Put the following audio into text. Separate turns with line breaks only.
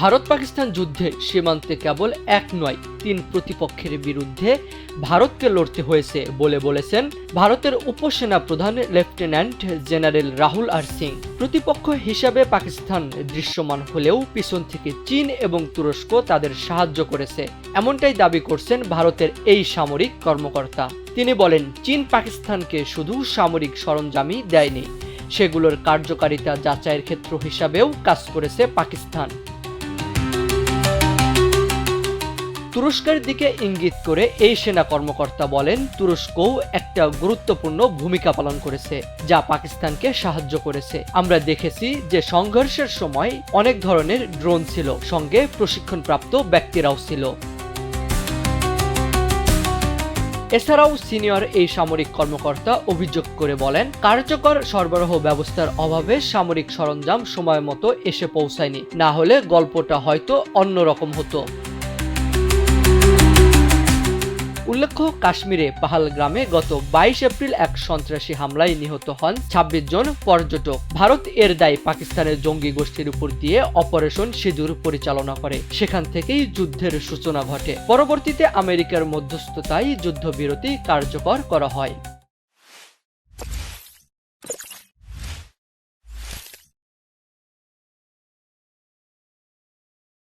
ভারত পাকিস্তান যুদ্ধে সীমান্তে কেবল এক নয়, তিন প্রতিপক্ষের বিরুদ্ধে ভারতকে লড়তে হয়েছে বলে বলেছেন ভারতের উপসেনা প্রধান lieutenant general Rahul R Singh. প্রতিপক্ষ হিসাবে পাকিস্তান দৃশ্যমান হলেও পিছন থেকে চীন এবং তুরস্ক তাদের সাহায্য করেছে। এমনটাই দাবি করছেন ভারতের এই সামরিক কর্মকর্তা। তিনি বলেন, চীন পাকিস্তানকে শুধু সামরিক সরঞ্জামই দেয়নি, সেগুলোর কার্যকারিতা যাচাইয়ের ক্ষেত্র হিসাবেও কাজ করেছে পাকিস্তান। তুরস্কের দিকে ইঙ্গিত করে এই সেনা কর্মকর্তা বলেন, তুরস্কও একটা গুরুত্বপূর্ণ ভূমিকা পালন করেছে, যা পাকিস্তানকে সাহায্য করেছে। আমরা দেখেছি যে সংঘর্ষের সময় অনেক ধরনের ড্রোন ছিল, সঙ্গে প্রশিক্ষণপ্রাপ্ত ব্যক্তিরাও ছিল। এছাড়াও সিনিয়র এই সামরিক কর্মকর্তা অভিযোগ করে বলেন, কার্যকর সরবরাহ ব্যবস্থার অভাবে সামরিক সরঞ্জাম সময় মতো এসে পৌঁছায়নি, না হলে গল্পটা হয়তো অন্যরকম হতো। উল্লেখ্য কাশ্মীরে পাহাল গ্রামে গত বাইশ এপ্রিল এক সন্ত্রাসী হামলায় নিহত হন ২৬ জন পর্যটক। ভারত এর দায় পাকিস্তানের জঙ্গি গোষ্ঠীর উপর দিয়ে অপারেশন সিঁদুর পরিচালনা করে। সেখান থেকেই যুদ্ধের সূচনা ঘটে। পরবর্তীতে আমেরিকার মধ্যস্থতায় যুদ্ধবিরতি কার্যকর করা হয়।